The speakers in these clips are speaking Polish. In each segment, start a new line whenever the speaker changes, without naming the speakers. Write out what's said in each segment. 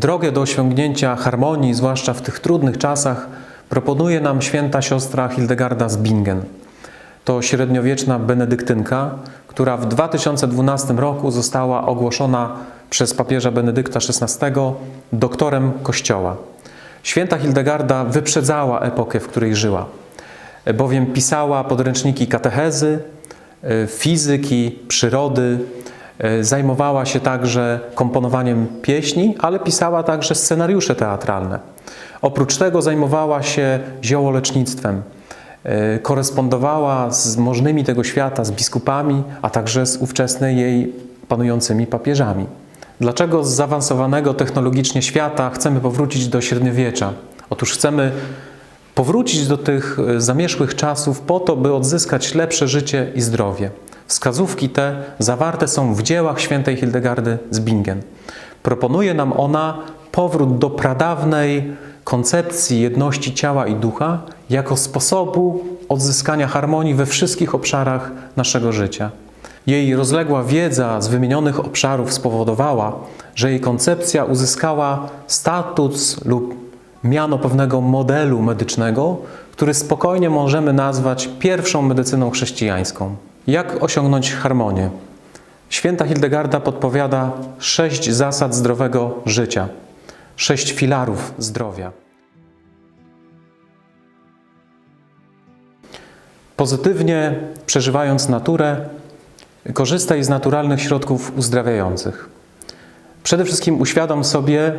Drogę do osiągnięcia harmonii, zwłaszcza w tych trudnych czasach, proponuje nam święta siostra Hildegarda z Bingen. To średniowieczna benedyktynka, która w 2012 roku została ogłoszona przez papieża Benedykta XVI doktorem Kościoła. Święta Hildegarda wyprzedzała epokę, w której żyła, bowiem pisała podręczniki katechezy, e, fizyki, przyrody, zajmowała się także komponowaniem pieśni, ale pisała także scenariusze teatralne. Oprócz tego zajmowała się ziołolecznictwem. E, Korespondowała z możnymi tego świata, z biskupami, a także z ówczesnymi jej panującymi papieżami. Dlaczego z zaawansowanego technologicznie świata chcemy powrócić do średniowiecza? Otóż chcemy powrócić do tych e, zamierzchłych czasów po to, by odzyskać lepsze życie i zdrowie. Wskazówki te zawarte są w dziełach świętej Hildegardy z Bingen. Proponuje nam ona powrót do pradawnej koncepcji jedności ciała i ducha jako sposobu odzyskania harmonii we wszystkich obszarach naszego życia. Jej rozległa wiedza z wymienionych obszarów spowodowała, że jej koncepcja uzyskała status lub miano pewnego modelu medycznego, który spokojnie możemy nazwać pierwszą medycyną chrześcijańską. Jak osiągnąć harmonię? Święta Hildegarda podpowiada sześć zasad zdrowego życia, sześć filarów zdrowia. Pozytywnie przeżywając naturę, korzystaj z naturalnych środków uzdrawiających. Przede wszystkim uświadom sobie,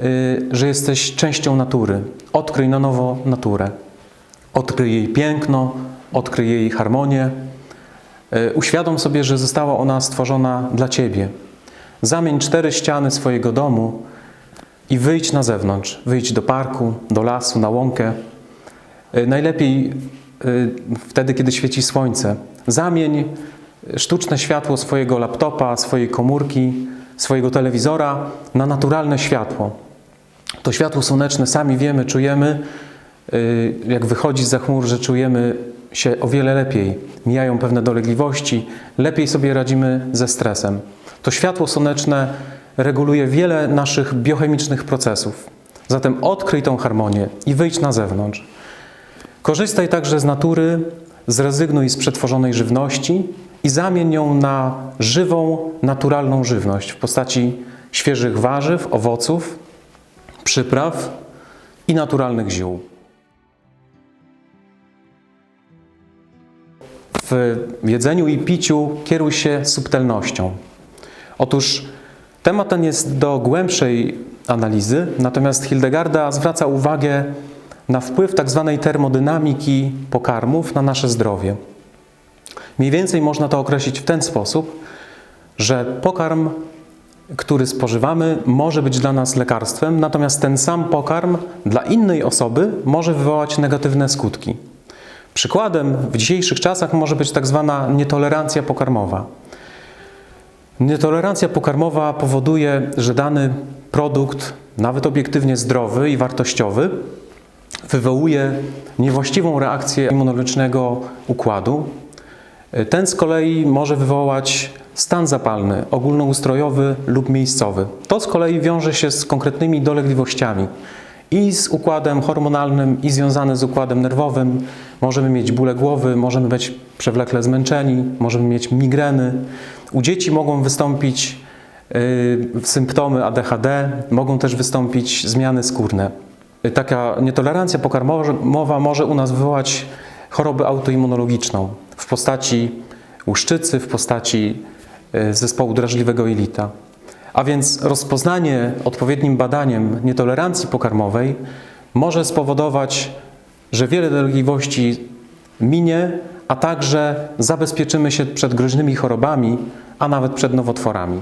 y, że jesteś częścią natury. Odkryj na nowo naturę. Odkryj jej piękno, odkryj jej harmonię. Y, Uświadom sobie, że została ona stworzona dla Ciebie. Zamień cztery ściany swojego domu i wyjdź na zewnątrz. Wyjdź do parku, do lasu, na łąkę. Y, Najlepiej y, wtedy, kiedy świeci słońce. Zamień sztuczne światło swojego laptopa, swojej komórki, swojego telewizora na naturalne światło. To światło słoneczne sami wiemy, czujemy, jak wychodzi za chmur, że czujemy się o wiele lepiej. Mijają pewne dolegliwości, lepiej sobie radzimy ze stresem. To światło słoneczne reguluje wiele naszych biochemicznych procesów. Zatem odkryj tą harmonię i wyjdź na zewnątrz. Korzystaj także z natury, zrezygnuj z przetworzonej żywności i zamień ją na żywą, naturalną żywność w postaci świeżych warzyw, owoców, przypraw i naturalnych ziół. W jedzeniu i piciu kieruj się subtelnością. Otóż temat ten jest do głębszej analizy, natomiast Hildegarda zwraca uwagę na wpływ tak zwanej termodynamiki pokarmów na nasze zdrowie. Mniej więcej można to określić w ten sposób, że pokarm, który spożywamy, może być dla nas lekarstwem, natomiast ten sam pokarm dla innej osoby może wywołać negatywne skutki. Przykładem w dzisiejszych czasach może być tak zwana nietolerancja pokarmowa. Nietolerancja pokarmowa powoduje, że dany produkt, nawet obiektywnie zdrowy i wartościowy, wywołuje niewłaściwą reakcję immunologicznego układu. Ten z kolei może wywołać stan zapalny, ogólnoustrojowy lub miejscowy. To z kolei wiąże się z konkretnymi dolegliwościami i z układem hormonalnym, i związane z układem nerwowym. Możemy mieć bóle głowy, możemy być przewlekle zmęczeni, możemy mieć migreny. U dzieci mogą wystąpić y, symptomy ADHD, mogą też wystąpić zmiany skórne. Taka nietolerancja pokarmowa może u nas wywołać chorobę autoimmunologiczną w postaci łuszczycy, w postaci y, zespołu drażliwego jelita. A więc rozpoznanie odpowiednim badaniem nietolerancji pokarmowej może spowodować, że wiele dolegliwości minie, a także zabezpieczymy się przed groźnymi chorobami, a nawet przed nowotworami.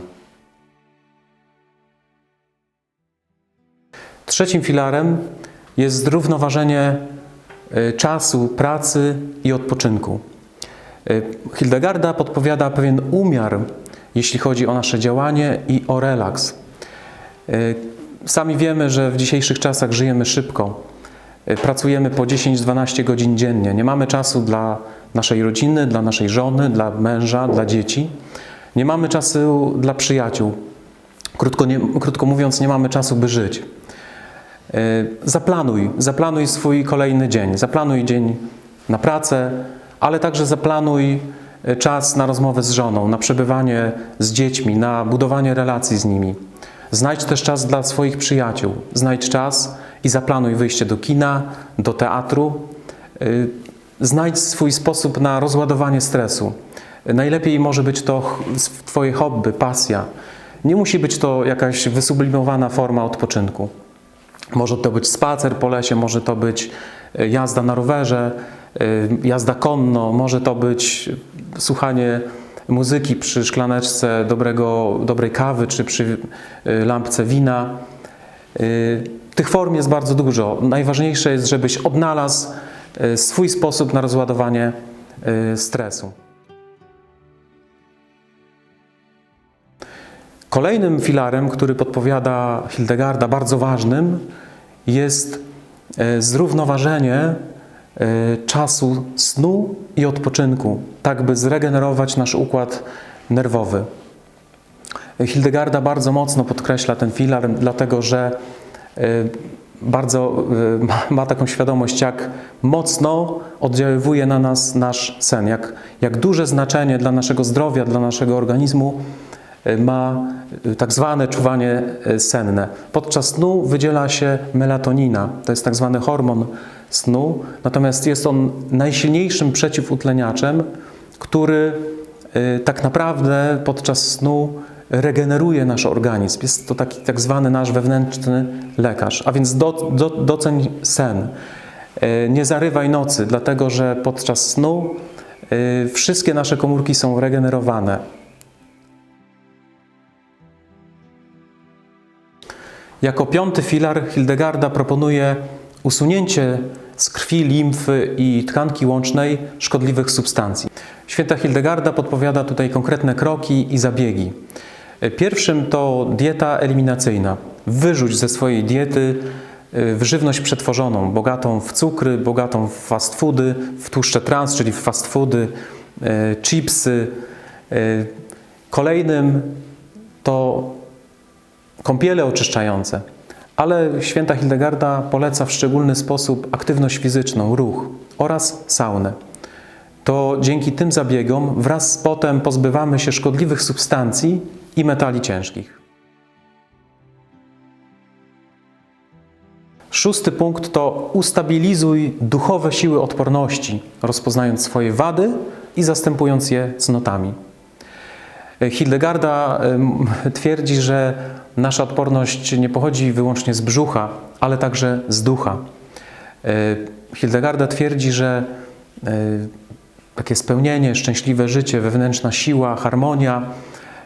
Trzecim filarem jest zrównoważenie y, czasu, pracy i odpoczynku. Y, Hildegarda podpowiada pewien umiar, jeśli chodzi o nasze działanie i o relaks. Y, Sami wiemy, że w dzisiejszych czasach żyjemy szybko. Y, Pracujemy po 10-12 godzin dziennie. Nie mamy czasu dla naszej rodziny, dla naszej żony, dla męża, dla dzieci. Nie mamy czasu dla przyjaciół, Krótko, nie, krótko mówiąc, nie mamy czasu, by żyć. E, Zaplanuj, zaplanuj swój kolejny dzień. Zaplanuj dzień na pracę, ale także zaplanuj e, czas na rozmowę z żoną, na przebywanie z dziećmi, na budowanie relacji z nimi. Znajdź też czas dla swoich przyjaciół. Znajdź czas i zaplanuj wyjście do kina, do teatru. Y, Znajdź swój sposób na rozładowanie stresu. Y, Najlepiej może być to Twoje hobby, pasja. Nie musi być to jakaś wysublimowana forma odpoczynku. Może to być spacer po lesie, może to być e, jazda na rowerze, e, jazda konno, może to być słuchanie muzyki przy szklaneczce dobrego, dobrej kawy czy przy e, lampce wina. E, Tych form jest bardzo dużo. Najważniejsze jest, żebyś odnalazł swój sposób na rozładowanie stresu. Kolejnym filarem, który podpowiada Hildegarda, bardzo ważnym, jest zrównoważenie czasu snu i odpoczynku, tak by zregenerować nasz układ nerwowy. Hildegarda bardzo mocno podkreśla ten filar, dlatego że e, bardzo e, ma- taką świadomość, jak mocno oddziaływuje na nas nasz sen, jak, jak duże znaczenie dla naszego zdrowia, dla naszego organizmu e, ma e, tak zwane czuwanie e, senne. Podczas snu wydziela się melatonina, to jest tak zwany hormon snu, natomiast jest on najsilniejszym przeciwutleniaczem, który e, tak naprawdę podczas snu regeneruje nasz organizm. Jest to taki tak zwany nasz wewnętrzny lekarz. A więc do, do, doceń sen. E, Nie zarywaj nocy, dlatego że podczas snu e, wszystkie nasze komórki są regenerowane. Jako piąty filar Hildegarda proponuje usunięcie z krwi, limfy i tkanki łącznej szkodliwych substancji. Święta Hildegarda podpowiada tutaj konkretne kroki i zabiegi. Pierwszym to dieta eliminacyjna. Wyrzuć ze swojej diety y, żywność przetworzoną, bogatą w cukry, bogatą w fast foody, w tłuszcze trans, czyli w fast foody, y, chipsy. Y, Kolejnym to kąpiele oczyszczające, ale święta Hildegarda poleca w szczególny sposób aktywność fizyczną, ruch oraz saunę. To dzięki tym zabiegom wraz z potem pozbywamy się szkodliwych substancji i metali ciężkich. Szósty punkt to ustabilizuj duchowe siły odporności, rozpoznając swoje wady i zastępując je cnotami. Hildegarda twierdzi, że nasza odporność nie pochodzi wyłącznie z brzucha, ale także z ducha. E, Hildegarda twierdzi, że e, takie spełnienie, szczęśliwe życie, wewnętrzna siła, harmonia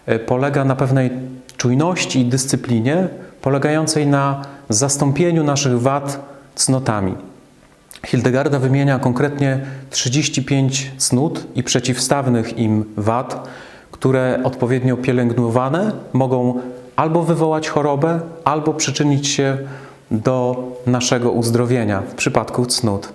e, polega na pewnej czujności i dyscyplinie, polegającej na zastąpieniu naszych wad cnotami. Hildegarda wymienia konkretnie 35 cnót i przeciwstawnych im wad, które odpowiednio pielęgnowane mogą albo wywołać chorobę, albo przyczynić się do naszego uzdrowienia w przypadku cnót.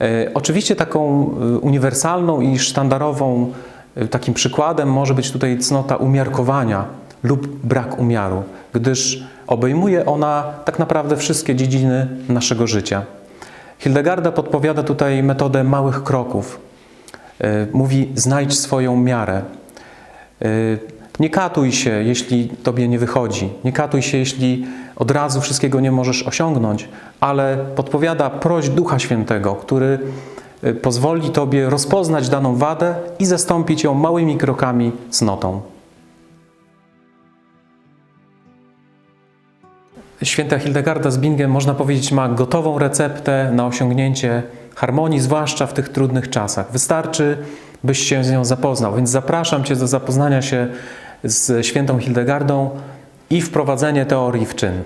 E, Oczywiście taką e, uniwersalną i sztandarową e, takim przykładem może być tutaj cnota umiarkowania lub brak umiaru, gdyż obejmuje ona tak naprawdę wszystkie dziedziny naszego życia. Hildegarda podpowiada tutaj metodę małych kroków. Mówi: znajdź swoją miarę. Nie katuj się, jeśli tobie nie wychodzi. Nie katuj się, jeśli od razu wszystkiego nie możesz osiągnąć, ale podpowiada proś Ducha Świętego, który e, pozwoli tobie rozpoznać daną wadę i zastąpić ją małymi krokami cnotą. Święta Hildegarda z Bingen, można powiedzieć, ma gotową receptę na osiągnięcie harmonii, zwłaszcza w tych trudnych czasach. Wystarczy, byś się z nią zapoznał, więc zapraszam Cię do zapoznania się z świętą Hildegardą i wprowadzenie teorii w czyn.